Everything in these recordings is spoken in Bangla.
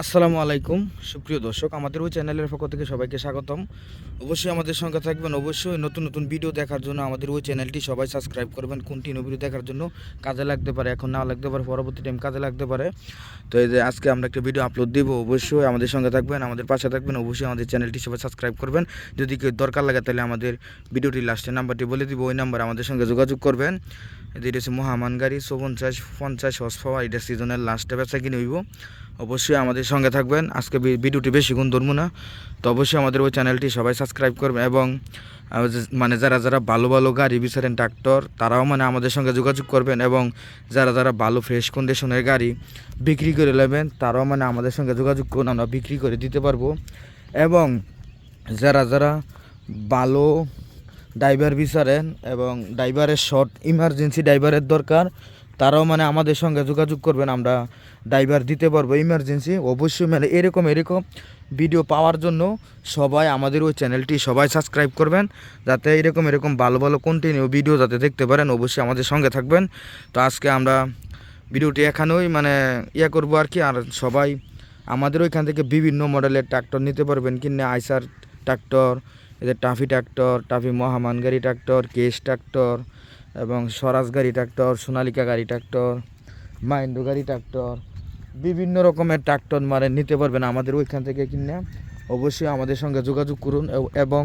আসসালামু আলাইকুম। সুপ্রিয় দর্শক, আমাদের ওই চ্যানেলের পক্ষ থেকে সবাইকে স্বাগতম। অবশ্যই আমাদের সঙ্গে থাকবেন, অবশ্যই নতুন নতুন ভিডিও দেখার জন্য আমাদের ওই চ্যানেলটি সবাই সাবস্ক্রাইব করবেন। কোনটি ভিডিও দেখার জন্য কাজে লাগতে পারে, এখন না লাগতে পারে, পরবর্তী টাইম কাজে লাগতে পারে। তো এই যে আজকে আমরা একটা ভিডিও আপলোড দিব, অবশ্যই আমাদের সঙ্গে থাকবেন, আমাদের পাশে থাকবেন, অবশ্যই আমাদের চ্যানেলটি সবাই সাবস্ক্রাইব করবেন। যদি কেউ দরকার লাগে তাহলে আমাদের ভিডিওটি লাস্টের নাম্বারটি বলে দিব, ওই নাম্বার আমাদের সঙ্গে যোগাযোগ করবেন। এটা হচ্ছে মহামান গাড়ি, চৌপঞ্চাশ, পঞ্চাশ পঞ্চাশ হর্স পাওয়ার এটা সিজনের লাস্টে বেচা কিনে হইব অবশ্যই আমাদের সঙ্গে থাকবেন। আজকে ভিডিওটি বেশি গুণ ধরবো না। তো অবশ্যই আমাদের ওই চ্যানেলটি সবাই সাবস্ক্রাইব করবেন এবং মানে যারা যারা ভালো ভালো গাড়ি বিচারেন ট্রাক্টর তারাও মানে আমাদের সঙ্গে যোগাযোগ করবেন এবং যারা যারা ভালো ফ্রেশ কন্ডিশনের গাড়ি বিক্রি করে নেবেন, তারাও মানে আমাদের সঙ্গে যোগাযোগ করুন, আমরা বিক্রি করে দিতে পারব। এবং যারা যারা ভালো ড্রাইভার বিচারেন এবং ড্রাইভারের শর্ট ইমার্জেন্সি ড্রাইভারের দরকার, তারাও মানে আমাদের সঙ্গে যোগাযোগ করবেন, আমরা ড্রাইভার দিতে পারব ইমার্জেন্সি। অবশ্যই মানে এরকম এরকম ভিডিও পাওয়ার জন্য সবাই আমাদের ওই চ্যানেলটি সবাই সাবস্ক্রাইব করবেন, যাতে এরকম এরকম ভালো ভালো কন্টিনিউ ভিডিও যাতে দেখতে পারেন, অবশ্যই আমাদের সঙ্গে থাকবেন। তো আজকে আমরা ভিডিওটি এখানেই মানে ইয়ে করব আর কি, আর সবাই আমাদের ওইখান থেকে বিভিন্ন মডেলের ট্রাক্টর নিতে পারবেন কিনে, আইসার ট্রাক্টর এদের টাফি ট্রাক্টর, টাফি মহামান গাড়ি ট্রাক্টর, কেস ট্রাক্টর এবং স্বরাজ গাড়ি ট্রাক্টর, সোনালিকা গাড়ি ট্রাক্টর মাইন্ডো গাড়ি ট্রাক্টর, বিভিন্ন রকমের ট্রাক্টর মানে নিতে পারবেন আমাদের ওইখান থেকে কিনে। অবশ্যই আমাদের সঙ্গে যোগাযোগ করুন এবং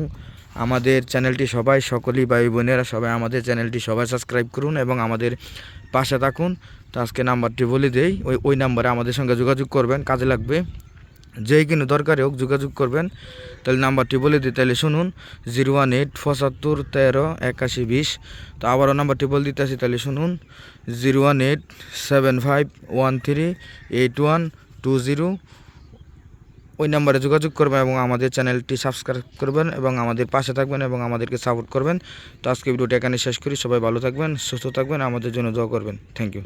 আমাদের চ্যানেলটি সবাই সকলেই ভাই বোনেরা সবাই আমাদের চ্যানেলটি সবাই সাবস্ক্রাইব করুন এবং আমাদের পাশে থাকুন। তো আজকে নাম্বারটি বলে দেই, ওই ওই নাম্বারে আমাদের সঙ্গে যোগাযোগ করবেন, কাজে লাগবে। যেই কিনে দরকারে হোক যোগাযোগ করবেন, তাহলে নাম্বারটি বলে দিই। তাহলে শুনুন, জিরো ওয়ান এইট পঁচাত্তর তেরো একাশি বিশ। তো আবারও নাম্বারটি বলে দিতে আসি, তাহলে শুনুন, zero one eight seven five one three eight one two zero. ওই নাম্বারে যোগাযোগ করবেন এবং আমাদের চ্যানেলটি সাবস্ক্রাইব করবেন এবং আমাদের পাশে থাকবেন এবং আমাদেরকে সাপোর্ট করবেন। তো আজকে ভিডিওটা এখানে শেষ করি। সবাই ভালো থাকবেন, সুস্থ থাকবেন, আমাদের জন্য দোয়া করবেন। Thank you